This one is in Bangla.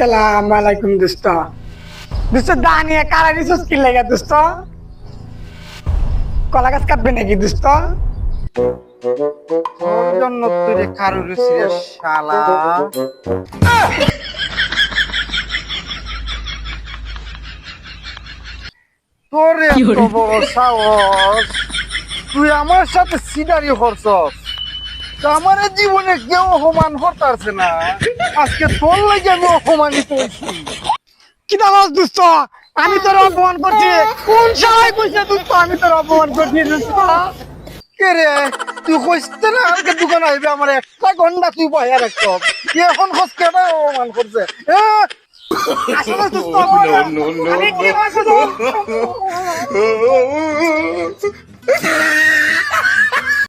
আসসালাম আলাইকুম দোস্ত। দোস্ত দানিয়ে কারা রিসোর্স কি লাগে দোস্ত? কলা গাছ কাটবে নাকি দোস্ত? জন্য তুই কারও রে শালা। তোর এত বড় সাহস। তুই আমার সাথে সিনারি হরছস আমার জীবনে কেউ অপমান হতারছে না আজকে তোর লাগে আমি অপমানিত হয়েছি কি দাবাস দোস্ত আমি তোর অপমান করছি কোন সময় কইছে দোস্ত আমি তোর অপমান করছি কে রে তুই কইতে না আজকে দোকান আইবে আমার একটা ঘণ্টা তুই বহে রাখছ এখন কেটা অপমান করছে এ, আসলে দোস্ত আমি কি করছি